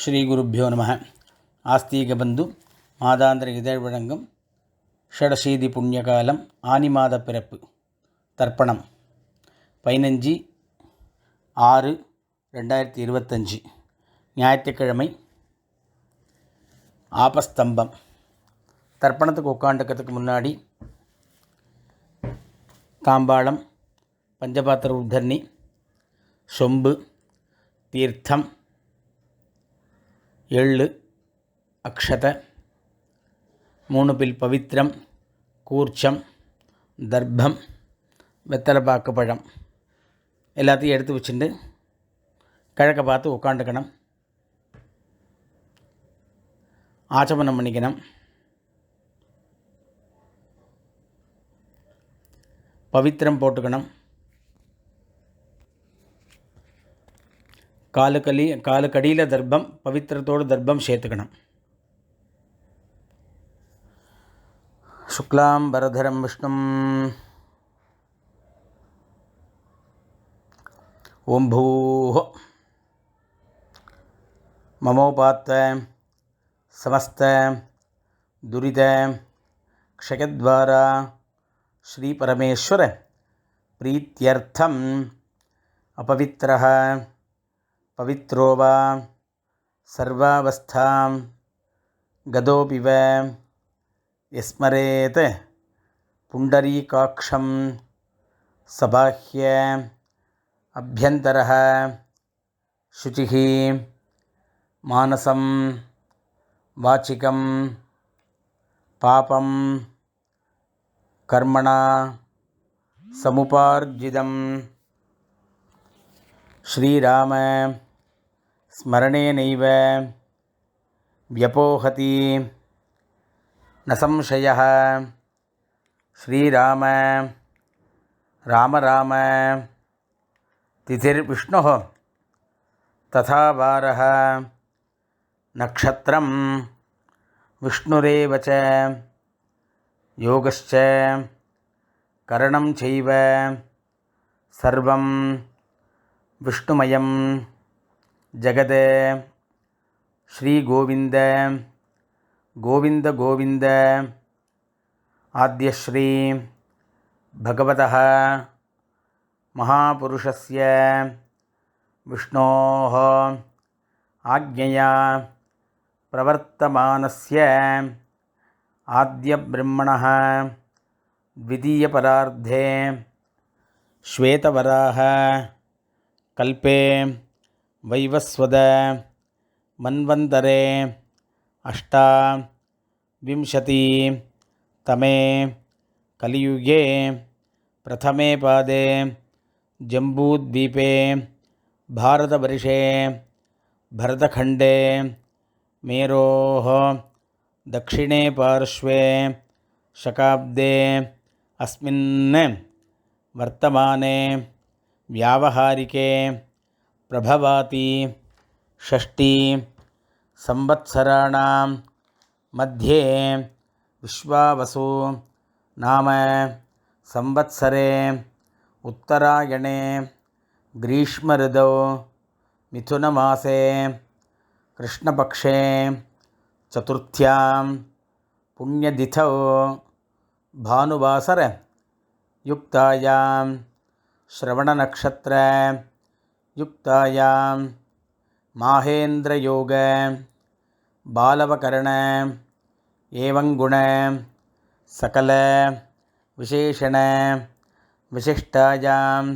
ஸ்ரீ குருப்பியோ நம. ஆஸ்தீக பந்து மாதாந்திர இதழ் வழங்கும் ஷடசீதி புண்ணியகாலம் ஆனி மாத பிறப்பு தர்ப்பணம். பதினஞ்சு ஆறு ரெண்டாயிரத்தி இருபத்தஞ்சி. ஞாயிற்றுக்கிழமை ஆபஸ்தம்பம். தர்ப்பணத்துக்கு உட்காந்துக்கிறதுக்கு முன்னாடி தாம்பாளம் பஞ்சபாத்திர உத்தர்ணி சொம்பு தீர்த்தம் எள்ளு அக்ஷத மூணு பில் பவித்ரம் கூர்ச்சம் தர்ப்பம் வெத்தலைப்பாக்கு பழம். எல்லாத்தையும் எடுத்து வச்சுட்டு கிழக்க பார்த்து உட்காந்துக்கணும் ஆச்சமனம் பண்ணிக்கணும். பவித்திரம் போட்டுக்கணும். காலுக்கலி காலுக்கடியில் தர்ப்பம் பவித்திரத்தோடு தர்ப்பம் சேர்த்துக்கணும் சுக்லாம் பரதரம் விஷ்ணும் ஓம் பூஹ மமோபாத்த சமஸ்த துரித க்ஷயத்வாரா ஸ்ரீபரமேஸ்வர பிரீத்தியர்த்தம் अपवित्रः பவித்ரோ வா சர்வாவஸ்தாம் கதோபிவ எஸ்மரேத் புண்டரீகாட்சம் சபாஹ்ய அபியந்தர சுச்சி மானசம் வாச்சிகம் பாபம் கர்மணா சமுபார்ஜிதம் ஸ்ரீராம स्मरणेनैव व्यपोहति न संशयः श्रीराम राम राम तिथिर्विष्णुः तथा वारः नक्षत्रं विष्णुरेव च योगश्च करणं चैव सर्वं विष्णुमयं जगद। श्रीगोविन्द। गोविन्द गोविन्द। आद्यश्री। भगवतः। महापुरुषस्य। विष्णोः। आज्ञया। प्रवर्तमानस्य। आद्यब्रह्मणः। द्वितीयपरार्धे। श्वेतवराह। कल्पे वैवस्वद मन्वन्तरे अष्टाविंशति तमे कलियुगे प्रथमे पादे जम्बूद्वीपे भारतवर्षे भरतखण्डे मेरोः दक्षिणे पार्श्वे शकाब्दे अस्मिन् वर्तमाने व्यावहारिके प्रभवाति षष्टि संवत्सराणां मध्ये विश्वावसु नाम संवत्सरे उत्तरायणे ग्रीष्मऋतौ मिथुनमासे कृष्णपक्षे चतुर्थ्यां पुण्यतिथौ भानुवासरयुक्तायां श्रवणनक्षत्रयुक्तायां माहेन्द्रयोग बालवकरण एवं गुण सकल विशेषण विशिष्टायाम्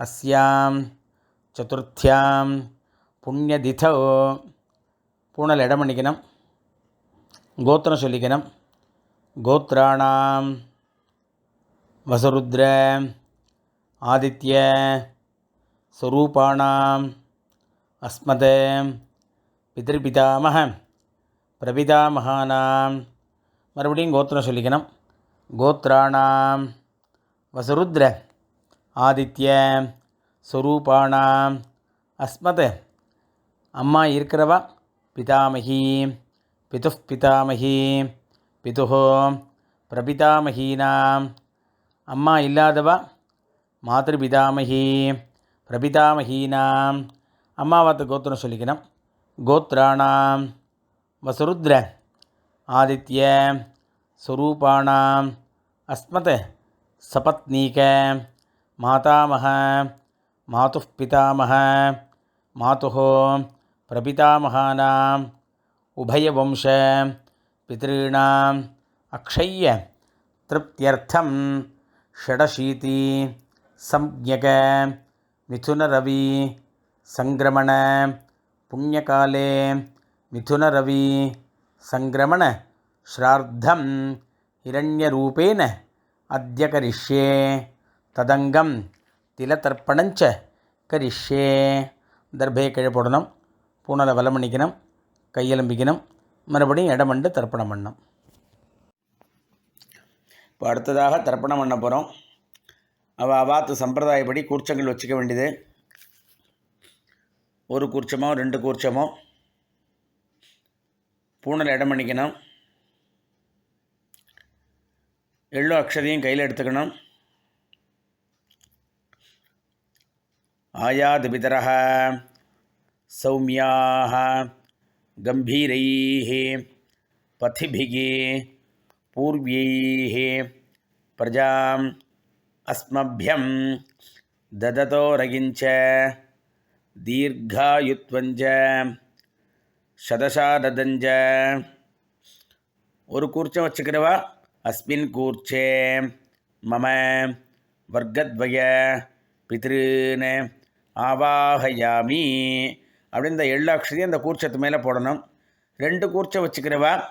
अस्यां चतुर्थ्यां புண்ணியதிதோ பூனல் இடம் பண்ணிக்கணும் கோத்திரம் சொல்லிக்கணும் கோத்ராணாம் வசருத்ர ஆதித்ய ஸ்வரூபாணாம் அஸ்மத் பிதிருபிதாமக பிரபிதாமகானாம் மறுபடியும் கோத்திரம் சொல்லிக்கணும். கோத்ராணாம் வசருத்ர ஆதித்ய ஸ்வரூபாணாம் அஸ்மத். அம்மா இருக்கிறவா? பிதாமகி பிது பிதாமகி பிது பிரபிதாமகீனாம். அம்மா இல்லாதவா? மாதృபிதாமகி ரபிதாமஹீனாம் அம்மாவாத்து கோத்திரம் சொல்லிக்கணும். கோத்ராணாம் வசுருத்ர ஆதித்ய சுரூபாணாம் அஸ்மத் சபத்னீக மாதாமக மாது பிதாமக மாது பிரபிதாமகானாம். உபயவம்ச பிதॄணாம் அக்ஷய்ய திருப்தியர்த்தம் ஷடசீதி சம்யக மிதுனரவி சங்கிரமண புண்ணியகாலே மிதுனரவி சங்கிரமண ஸ்ரார்த்தம் ஹிரண்யரூபேன அத்திய கரிஷ்யே ததங்கம் திலதர்ப்பணஞ்ச கரிஷ்யே. தர்பையை கீழே போடணும் பூனலை வலம் பண்ணிக்கணும் கையெலும்பிக்கணும் மறுபடியும் இடமண்டு தர்ப்பணம் பண்ணணும். இப்போ அடுத்ததாக தர்ப்பணம் பண்ண போகிறோம் அவ அவாத்து சம்பிரதாயப்படி கூர்ச்சங்கள் வச்சுக்க வேண்டியது. ஒரு கூர்ச்சமோ ரெண்டு கூர்ச்சமோ. பூனல் இடம் பண்ணிக்கணும் எள்ளு அக்ஷதையும் கையில் எடுத்துக்கணும். ஆயாது ஆயாதிபிதரः சௌமியாः கம்பீரைः பதிபிகே பூர்வியைः பிரஜாம் அஸ்மபியம் தததோரகிஞ்ச தீர்காயுத்வஞ்ச சதசாததஞ்ச ஒரு கூர்ச்சம் வச்சுக்கிறவா? அஸ்மின் கூர்ச்சே। மம। வர்க்கத்வய। பித்ருன்னு ஆவாகயாமி। அப்படின்னு இந்த எள்ளு அக்ஷதையும் அந்த கூர்ச்சத்து மேலே போடணும். ரெண்டு கூர்ச்சம் வச்சுக்கிறவா?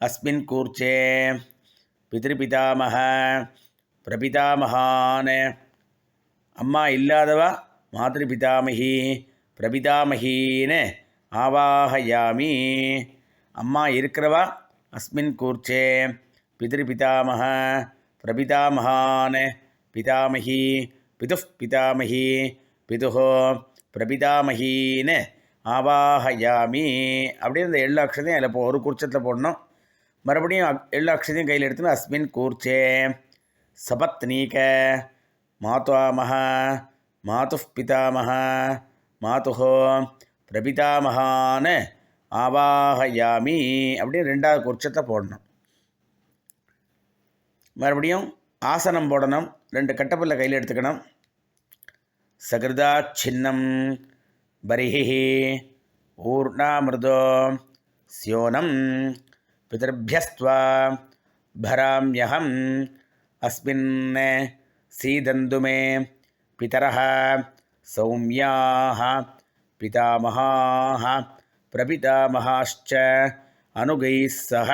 அஸ்மின் கூர்ச்சே। பிதிருபிதாமக பிரபிதாமகான் அம்மா இல்லாதவா? மாதృபிதாமகி. பிரபிதாமகின்னு ஆவாகயாமி. அம்மா இருக்கிறவா? அஸ்மின் கூர்ச்சே. பிதிருபிதாமக பிரபிதாமகான் பிதாமகி பிதுः பிதாமகி. பிதுः பிரபிதாமகின்னு ஆவாகயாமி. அப்படின்னு இந்த எல்லா அக்ஷதையும் அதில் போ ஒரு கூர்ச்சத்தில் போடணும். மறுபடியும் எல்லா எள்ளு அக்ஷதையும் கையில் எடுத்துன்னு அஸ்மின் கூர்ச்சே. சபத்னீக மாத்வாமக மாதுः பிதாமக மாதுः பிரபிதாமகான்னு ஆவாகயாமி அப்படின்னு ரெண்டாவது கூர்ச்சத்தை போடணும். மறுபடியும் ஆசனம் போடணும் ரெண்டு கட்டப்பில் கையில் எடுத்துக்கணும். சகிருதா சின்னம் பரிஹி ஊர்ணாமிருதோ ஸ்யோனம் பிதர்பியஸ்துவா பராம்யஹம் அஸ்மின் சீதந்து மே பிதரः சௌமியாः பிதாமகாः பிரபிதாமகாश्च அனுகைः சக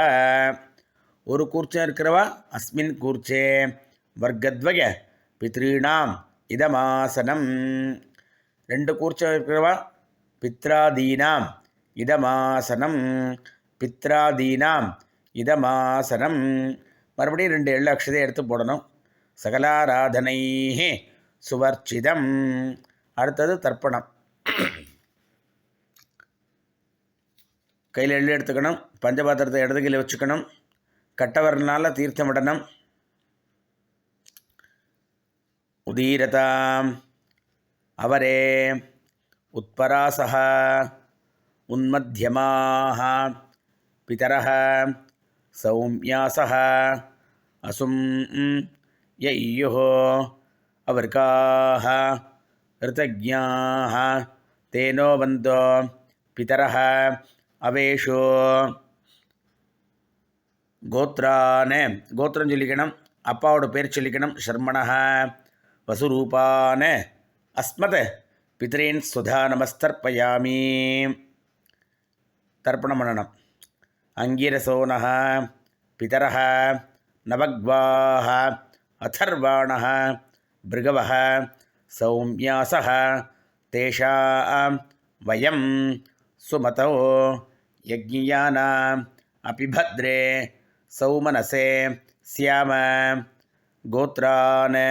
ஒரு கூர்ச்சம் இருக்கிறவா? அஸ்மின் கூர்ச்சே। வர்க்கத்வய பித்ரீணாம் இதமாசனம்। ரெண்டு கூர்ச்சம் இருக்கிறவா? பித்ராதீனாம் இதமாசனம். பித்ராதீனாம் இதமாசனம். மறுபடியும் ரெண்டு எள்ளு அக்ஷதை எடுத்து போடணும். சகலாராதனை சுவர்ச்சிதம். அடுத்தது தர்ப்பணம். கையில் எள்ளு எடுத்துக்கணும். பஞ்சபாத்திரத்தை இடது கையில் வச்சுக்கணும். கட்டவரனால தீர்த்தமிடணும் உதீரதாம். அவரே. உத்பராசா உன்மத்தியமாக பிதரக சௌமியாசா அசும் யையுஹோ அவர்காக ரிதஜாக தேனோ வந்தோ பிதர அவேஷோ. கோத்ரான கோத்திரம் சொல்லிக்கணும் அப்பாவோட பேர் சொல்லிக்கணும் ஷர்மணஹ வசுரூபான. அஸ்மத் பித்ரேன் சுதா நமஸ்தர்ப்பயாமி தர்ப்பணம் பண்ணணும். அங்கிரசோனः பிதரः நவக்வாः अथर्वाणः भृगवः सौम्यासः तेषां वयं सुमतौ यज्ञियानाम् अपि भद्रे सौमनसे स्याम கோத்ரான்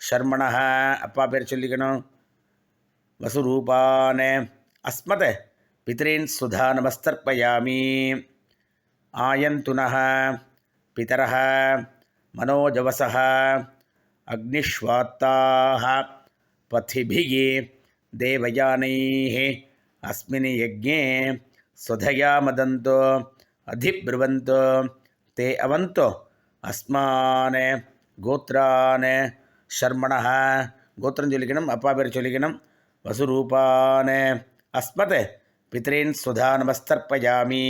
ஷர்மணः அப்பா பேர் சொல்லிக்கணும் வசுரூபான் அஸ்மத் பித்ரீன் சுதா நமஸ்தர்ப்பயாமி आयन्तुनः पितरः मनोजवसः अग्निष्वात्ताः पथिभिः देवयानैः अस्मिन् यज्ञे स्वधया मदन्तो अधिब्रुवन्तो ते अवन्तो अस्मान् गोत्रान् शर्मणः गोत्रं गोत्रञ्जलिकिनम् अपाभिरजुलिकिनं वसुरूपान् अस्मत् पितॄन् सुधा नमस्तर्पयामि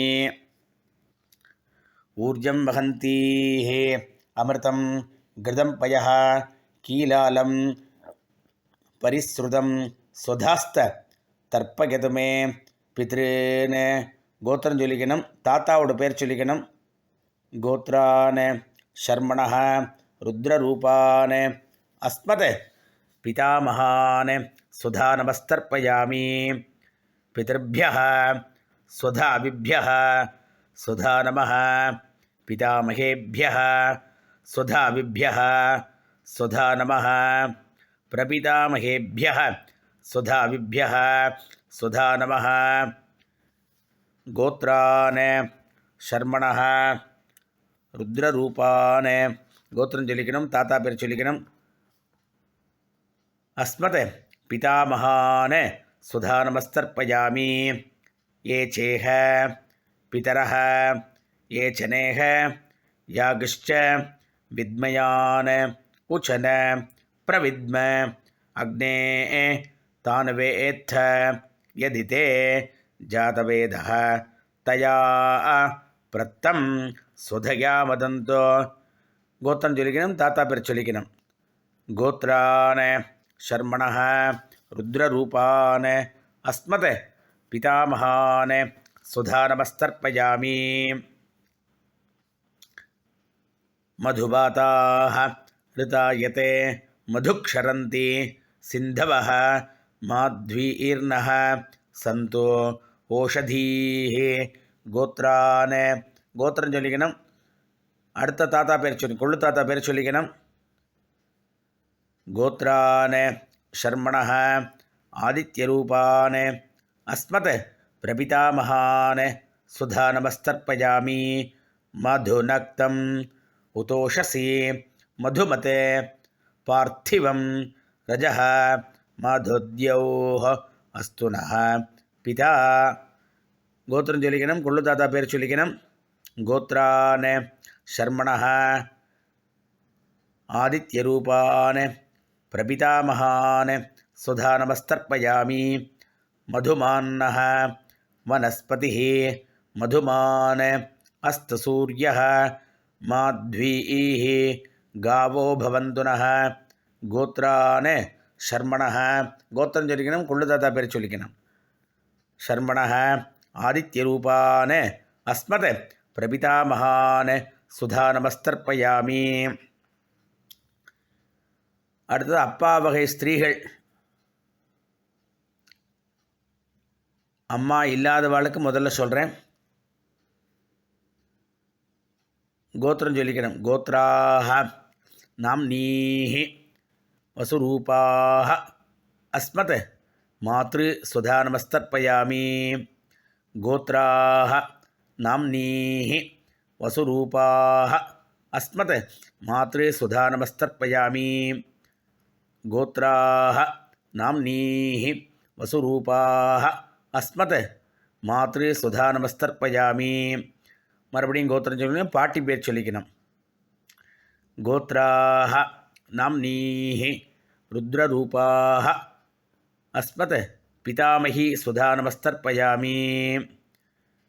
ஊர்ஜம் வகந்தீः. அமிர்தம் கிருதம் பய. கீலாலம் பரிஸ்ருதம் சுதாஸ்த தர்ப்பகதுமே. பித்ருன்னு கோத்திரம் சொல்லிக்கணும் தாத்தாவோட பேர் சொல்லிக்கணும். கோத்ரான் ஷர்மண ருத்ரரூபான் அஸ்மத் பிதாமகான் சுதா நமஸ்தர்ப்பயாமி பிதர்பிய சுதா சுதா நம पितामहेभ्यः स्वधाभिभ्यः स्वधा नमः प्रपितामहेभ्यः स्वधाभिभ्यः स्वधा नमः गोत्रान् शर्मणः ருத்ரரூபான் கோத்திரம் சொல்லிக்கணும் தாத்தா பேர் சொல்லிக்கணும் அஸ்மத் பிதாமகான் சுதா நமஸ்தர்ப்பயாமி ये चेह पितरः ये चनेह यागिश्च विद्मयान कुचन प्रविद्म अग्ने तानवेत्थ यदि ते जातवेदः तया പ്രത്തം സ്വധയാ വദന്തോ ഗോത്രം ചൊലിക്കണം താത്താപ്പേർ ചൊലിക്കണം ഗോത്രാന് ശർമ്മണ രുദ്രരൂപാന് അസ്മത് പിതാമഹാന് സുധാനമസ്തർപ്പയാമീ मधुबाताः ऋतायते मधुक्षरन्ति सिन्धवः माध्वीर्नः सन्तो ஓஷதீஹே கோத்ரான் கோத்திரம் சொல்லிக்கணும் அடுத்த தாத்தா பேர் சொல்லி கொள்ளு தாத்தா பேர் சொல்லிக்கணும் கோத்ரான் ஷர்மணः ஆதித்யரூபான் अस्मत् प्रपितामहान् सुधा नमस्तर्पयामि मधुनक्तम् उतोषसि मधुमते पार्थिवं रजः मधुद्योः अस्तुनः पिता गोत्रञ्जलिकिनं गुल्लुदाता पेरुचुलिकिनं गोत्रान् शर्मणः आदित्यरूपान् प्रपितामहान् स्वधानमस्तर्पयामि मधुमान्नः वनस्पतिः मधुमान् अस्तसूर्यः மாத்வீः காவோ பவந்துனः கோத்ரான் ஷர்மணः கோத்திரம் சொல்லிக்கணும் கொள்ளு தாத்தா பேர் சொல்லிக்கணும் ஷர்மணः ஆதித்யரூபான் அஸ்மத் பிரபிதாமகான் சுதா நமஸ்தர்ப்பயாமி அடுத்தது அப்பா வகை ஸ்திரீகள் அம்மா இல்லாதவாளுக்கு முதல்ல சொல்கிறேன் கோத்திரம் சொல்லிக்கணும் கோத்ராக நாம் நீஹி வசுரூபாக அஸ்மத் மாத்ரு சுதா நமஸ்தர்ப்பயாமி கோத்ராக நாம் நீஹி வசுரூபாக அஸ்மத் மாத்ரு சுதா நமஸ்தர்ப்பயாமி கோத்ராக நாம் நீஹி வசுரூபாக அஸ்மத் மாத்ரு சுதா மறுபடியும் கோத்திரம் சொல்லணும் பாட்டி பேர் சொல்லிக்கணும். கோத்ராக நாம்னீஹி ருத்ரரூபாக அஸ்மத் பிதாமகி சுதா நமஸ்தர்ப்பயாமி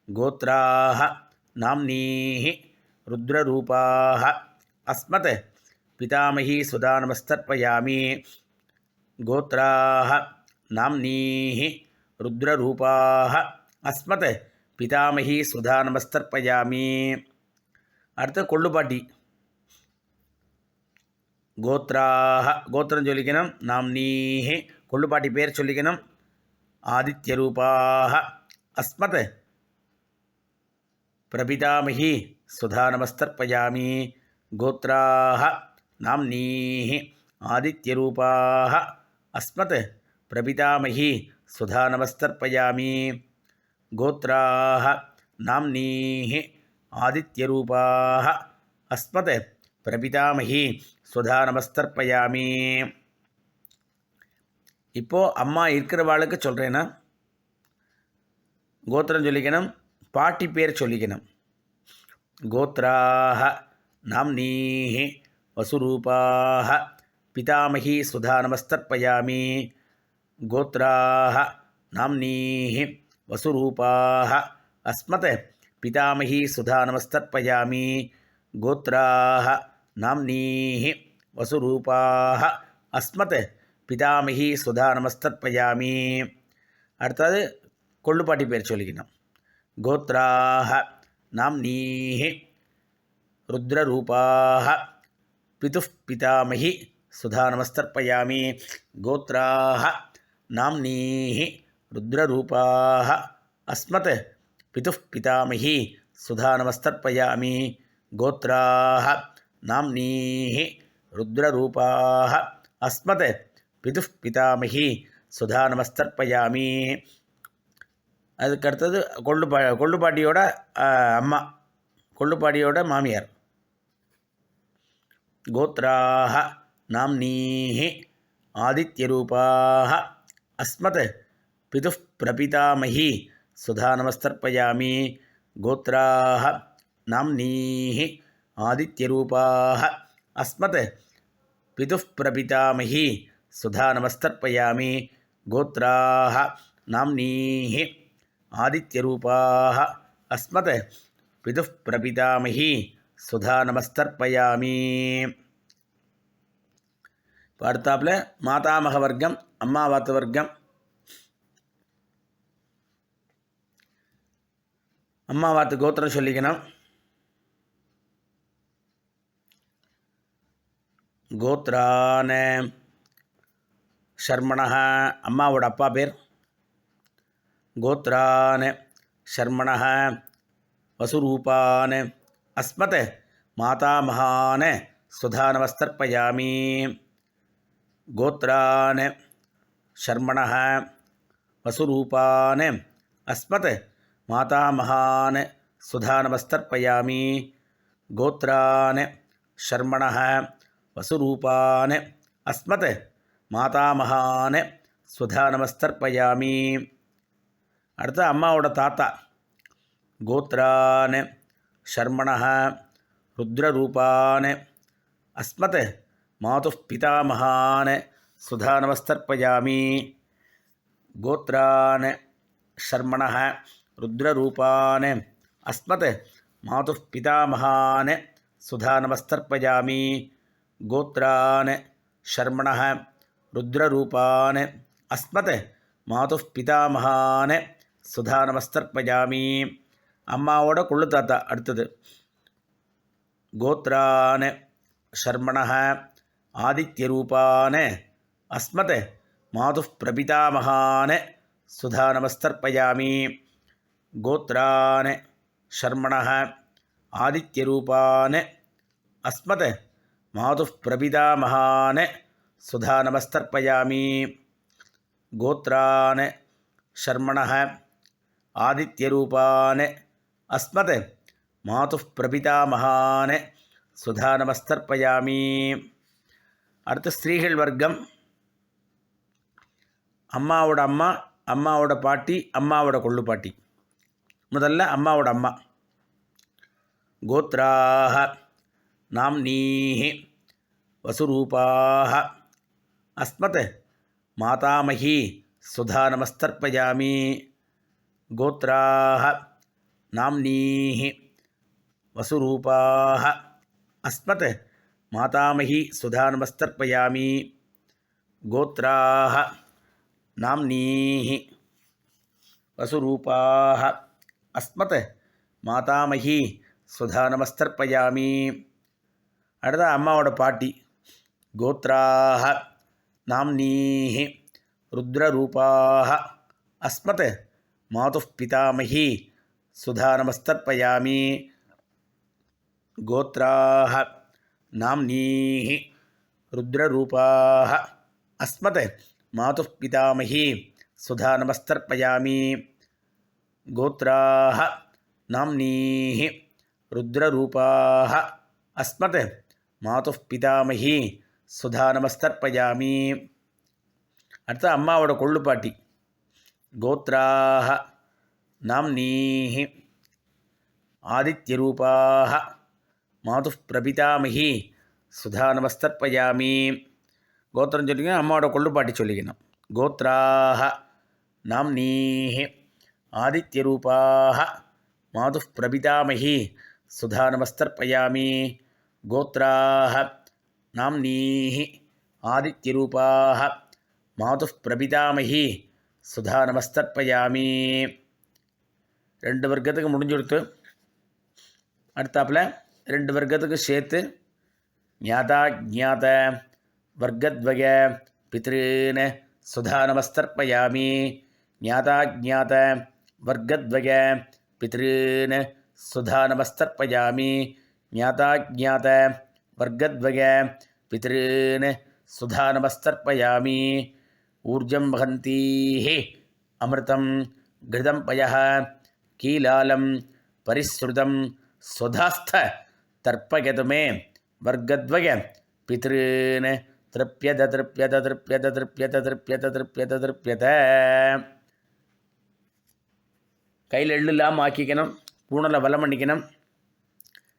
கோத்ராக நாம்னீஹி ருத்ரரூபாக அஸ்மத் பிதாமகி சுதா நமஸ்தர்ப்பயாமி கோத்ராக நாம்னீஹி ருத்ரரூபாக அஸ்மத் பிதாமகி சுதா நமஸ்தர்பயாமி அடுத்த கொள்ளுப்பாட்டி கோத்ராக கோத்திரம் சொல்லிக்கணும் நாம் நாம்னீஹி கொள்ளுப்பாட்டி பேர் சொல்லிக்கணும். ஆதித்யரூபாக அஸ்மத். பிரபிதாமகி சுதா நமஸ்தர்பயாமி கோத்ராக நாம் நாம்னீஹி ஆதித்யரூபாக அஸ்மத். பிரபிதாமகி சுதா நமஸ்தர்பயாமி கோத்ராக நாம்னீஹி ஆதித்யரூபாக அஸ்மத் பிரபிதாமகி சுதா நமஸ்தர்ப்பயாமி இப்போது அம்மா இருக்கிறவாளுக்கு சொல்கிறேன்னா கோத்திரம் சொல்லிக்கணும் பாட்டி பேர் சொல்லிக்கணும். கோத்ராக நாம்னீः வசுரூபாக பிதாமகி சுதா நமஸ்தர்ப்பயாமி கோத்ராக நாம்னீः வசுரூபாக அஸ்மத் பிதாமகி சுதா நமஸ்தர்ப்பயாமி கோத்ராக நாம்னீः வசுரூபாக அஸ்மத் பிதாமகி சுதா நமஸ்தர்ப்பயாமி அடுத்தது கொள்ளுப்பாட்டி பேர் சொல்லிக்கணும். கோத்ராக நாம்னீः ருத்ரரூபாக பிதுஃப் பிதாமகி சுதா நமஸ்தர்ப்பயாமி. கோத்ராக நாம்னீः రుద్రరూపాహ అస్మత్ పితుః పితామహి సుధానమస్తర్పయామి గోత్రాహ నామ్నీ రుద్రరూపాహ అస్మత్ పితుః పితామహి సుధానమస్తర్పయామి அதுக்கடுத்தது கொள்ளுப்பா கொள்ளுப்பாட்டியோட அம்மா கொள்ளுப்பாட்டியோட மாமியார் கோத்ராக நாம்னீ ஆதித்யரூபாக அஸ்மத் பிதுः பிரபிதாமகி சுதா நமஸ்தர்ப்பயாமி கோத்ராக நாம்னீः ஆதித்யரூபாः அஸ்மத் பிதுः பிரபிதாமகி சுதா நமஸ்தர்ப்பயாமி கோத்ராக நாம்னீः ஆதித்யரூபாः அஸ்மத் பிதுः பிரபிதாமகி சுதா நமஸ்தர்ப்பயாமி இப்போ மாதாமக வர்க்கம் அம்மாவாத்து வர்க்கம் அம்மாவாத்து கோத்திரம் சொல்லிக்கணும். கோத்ரான ஷர்மணः அம்மாவோட அப்பா பேர். கோத்ரான் ஷர்மணः வசுரூபான் அஸ்மத் மாதாமகான் சுதானவஸ்தர்ப்பயாமி. கோத்ரான் ஷர்மணः வசுரூபான் அஸ்மத் மாதாமகான் சுதானவஸ்தர்ப்பயாமி கோத்ரான் ஷர்மண வசுரூபான் அஸ்மத் மாதாமகான் சுதானமஸ்தர்ப்பயாமி அடுத்து அம்மாவோட தாத்தா கோத்ரான் ஷர்மண ருத்ரரூபான் அஸ்மத் மாது பிதாமகான் சுதானமஸ்தர்ப்பயாமி கோத்ரான் ஷர்மண ருத்ரரூபான். அஸ்மத் மாது பிதாமகான் சுதானமஸ்தர்ப்பயாமி கோத்ரான். ஷர்மண ருத்ரரூபான். அஸ்மத் மாது பிதாமகான் சுதா நமஸ்தர்ப்பயாமி அம்மாவோட கொள்ளு தாத்தா அடுத்தது. கோத்ரான். ஷர்மண ஆதித்யரூபான். அஸ்மத் மாது பிரபிதாமகான் சுதா நமஸ்தர்ப்பயாமி கோத்ரான் ஷர்மணः ஆதித்யரூபான் அஸ்மத் மாது பிரபிதாமகான் சுதா நமஸ்தர்ப்பயாமி. கோத்ரான் ஷர்மணः ஆதித்யரூபான் அஸ்மத் மாது பிரபிதாமகான் சுதா நமஸ்தர்ப்பயாமி. அடுத்து ஸ்திரீகள் வர்க்கம். அம்மாவோட அம்மா அம்மாவோட பாட்டி அம்மாவோட கொள்ளு பாட்டி முதல்ல அம்மாவோட அம்மா. கோத்ராக நாம்னீः வசுரூபாக அஸ்மத் மாதாமகி சுதா நமஸ்தர்ப்பயாமி கோத்ராக நாம்னீः வசுரூபாக அஸ்மத் மாதாமகி சுதா நமஸ்தர்ப்பயாமி கோத்ராக நாம்னீः வசுரூபாக அஸ்மத் மாதாமகி சுதா நமஸ்தர்ப்பயாமி அடுத்த அம்மாவோட பாட்டி கோத்ராக நாம்னீः ருத்ரரூபாः அஸ்மத் மாது பிதாமகி சுதா நமஸ்தர்ப்பயாமி கோத்ராக நாம்னீः ருத்ரரூபாः அஸ்மத் மாது பிதாமகி சுதா நமஸ்தர்ப்பயாமி கோத்ராக நாம்னீः ருத்ரரூபாக அஸ்மத் மாதுः பிதாமகி சுதா நமஸ்தர்ப்பயாமி அடுத்து அம்மாவோட கொள்ளுப்பாட்டி கோத்ராக நாம்னீः ஆதித்யரூபாக மாதுः பிரபிதாமகி சுதா நமஸ்தர்ப்பயாமி கோத்திரம் சொல்லிக்கணும் அம்மாவோட கொள்ளுப்பாட்டி சொல்லிக்கணும் கோத்ராக நாம்னீஹே ஆதித்யரூபாக மாது பிரபிதாமகி சுதா நமஸ்தர்ப்பயாமி கோத்ராக நாம்னீः ஆதித்யரூபாக மாது பிரபிதாமகி சுதா நமஸ்தர்ப்பயாமி ரெண்டு வர்க்கத்துக்கு முடிஞ்சு கொடுத்து அடுத்தாப்புல ரெண்டு வர்க்கத்துக்கு சேர்த்து ஞாதா ஜாத வர்க்கத்வய பித்ருன்னு சுதா நமஸ்தர்ப்பயாமி ஞாதா ஜாத वर्गद्वय पितॄन् सुधानमस्तर्पयामि। ज्ञाताज्ञात वर्गद्वय पितॄन् सुधानमस्तर्पयामि। ऊर्जं वहन्तीः अमृतं, घृतं पयः, कीलाल परिसृतं सुधास्थ तर्पयत मे। वर्गद्वय पितृन तृप्यत तृप्यत तृप्यत तृप्यत तृप्यत तृप्यत तृप्यत। கையில் எள்ளுலாம் ஆக்கிக்கணும் பூணலை வலம் பண்ணிக்கணும்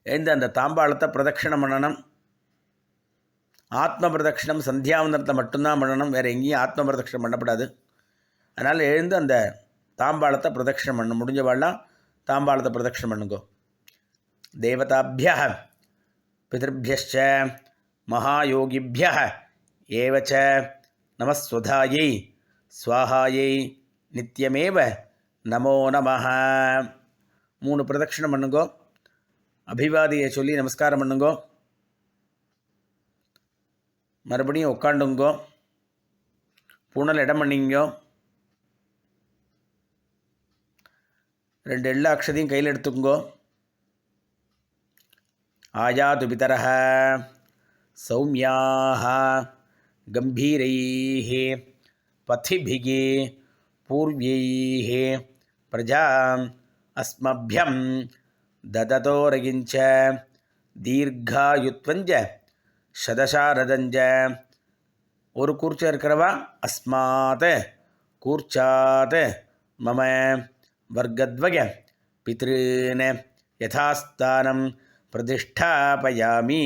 எழுந்து அந்த தாம்பாளத்தை பிரதட்சிணம் பண்ணணும். ஆத்ம பிரதட்சிணம் சந்தியாவந்தனத்தை மட்டும்தான் பண்ணணும் வேறு எங்கேயும் ஆத்ம பிரதட்சிணம் பண்ணப்படாது. அதனால் எழுந்து அந்த தாம்பாளத்தை பிரதட்சிணம் பண்ண முடிஞ்சவாள்லாம் தாம்பாளத்தை பிரதட்சிணம் பண்ணுங்கோ. தேவதாபிய பிதர்பியச்ச மகாயோகிபிய ஏவச்ச நமஸ்வதாயை ஸ்வாஹாயை நித்தியமேவ நமோ நமஹ. மூணு பிரதட்சிணம் பண்ணுங்கோ. அபிவாதியை சொல்லி நமஸ்காரம் பண்ணுங்கோ. மறுபடியும் உட்காண்டுங்கோ புனல் இடம் பண்ணிங்கோ. ரெண்டு எல்லா அக்ஷதையும் கையில் எடுத்துக்கோ ஆயாது பிதரக சௌமியாக கம்பீரை பத்திபிகி. पूर्व्यैः प्रजाम् अस्मभ्यं ददतोरगिञ्च தீர்காயுத்வஞ்ச சதசாரதஞ்ச ஒரு கூர்ச்சம் இருக்கிறவா அஸ்மாத் கூர்ச்சாத் மம வர்க்கத்வய பித்ருன் யதாஸ்தானம் பிரதிஷ்டாபயாமி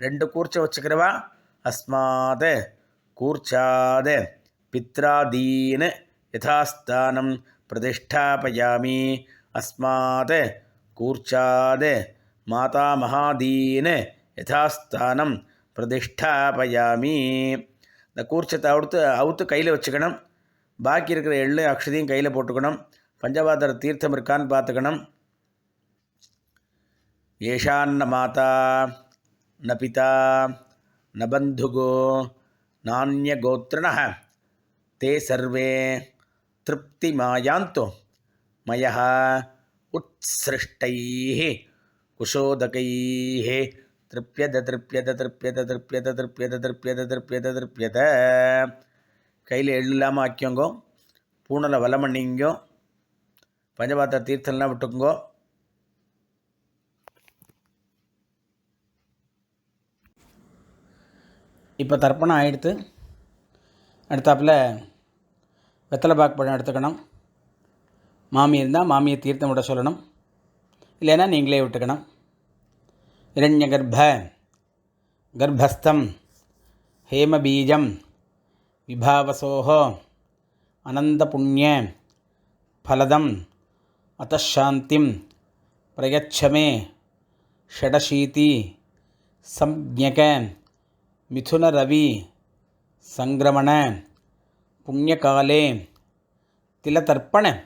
ரெண்டு கூர்ச்சம் வச்சுக்கிறவா அஸ்மாத் கூர்ச்சாத் பித்ராதீன் யதாஸ்தானம் பிரதிஷ்டாபயாமி அஸ்மாத் கூர்ச்சாத் மாதாமகாதீன் யதாஸ்தானம் பிரதிஷ்டாபயாமி இந்த கூர்ச்சத்தை அவுத்து அவுத்து கையில் வச்சுக்கணும். பாக்கி இருக்கிற எள்ளு அக்ஷதையும் கையில் போட்டுக்கணும். பஞ்சபாதர தீர்த்தம் இருக்கான்னு பார்த்துக்கணும். ஏஷான்ன மாதா ந பிதா ந பந்துகோ நானிய கோத்திரண தே சர்வே. திருப்தி மாயாந்தோ மய உத்சிருஷ்டைः குஷோதகைः திருப்யத திருப்யத திருப்யத திருப்யத திருப்யத திருப்யத திருப்யத திருப்யத கையில் எள்ளு இல்லாமல் ஆக்கியோங்கோ பூனலை வலம் பண்ணிங்கோ பஞ்சபாத்திர தீர்த்தம்லாம் விட்டுக்குங்கோ. இப்போ தர்ப்பணம் ஆயிடுத்து. அடுத்தாப்பில் வெத்தலைபாக் பழம் எடுத்துக்கணும். மாமி இருந்தால் மாமியை தீர்த்தம் விட சொல்லணும். இல்லைன்னா நீங்களே விட்டுக்கணும். இரண்ய கர்ப்ப கர்ப்பஸ்தம் ஹேமபீஜம் விபாவசோகோ அனந்த புண்ணிய ஃபலதம் அத்தாந்திம் பிரயச்சமே ஷடசீதி சம்ஞக மிதுனரவி சங்கிரமண पुण्यकाले तिलतर्पणरूपेण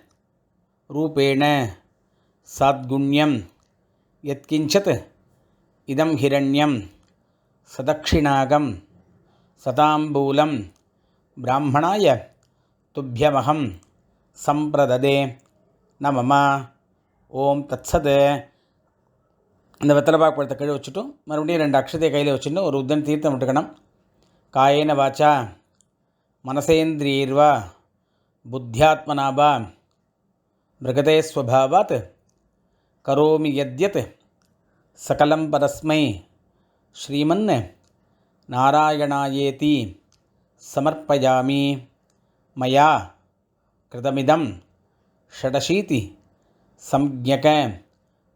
साद्गुण्यं यत्किञ्चित् इदं हिरण्यं सदक्षिणागं सताम्बूलं ब्राह्मणाय तुभ्यमहं सम्प्रददे न मम ஓம் தத்சது அந்த வெத்தலைப்பாக்கு பழத்தை கீழே வச்சுட்டும் மறுபடியும் ரெண்டு அக்ஷதையை கையில் வச்சுட்டு ஒரு உத்தன் தீர்த்தம் விட்டுக்கணும். காயேன வாச்சா மனசேந்திரியர்வா புத்தியாத்மனா வா மிருகதே ஸ்வபாவாத் கரோமி யத்யத் சகலம் பரஸ்மை ஸ்ரீமன் நாராயணாயேதி சமர்ப்பயாமி மயா கிருதமிதம் ஷடசீதி சம்யக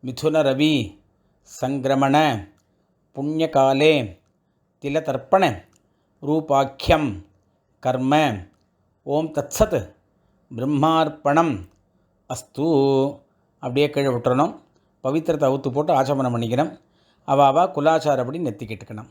மிதுனரவி சங்கிரமண புண்ணியகாலே திலதர்ப்பண ரூபாக்கியம் கர்ம ஓம் தத்சத் பிரம்மார்ப்பணம் அஸ்து அப்படியே கீழே விட்டுறணும். பவித்திரத்தை அவுத்து போட்டு ஆச்சமனம் பண்ணிக்கணும். அவள் அவள் குலாச்சாரப்படி நெத்திக்கிட்டுக்கணும்.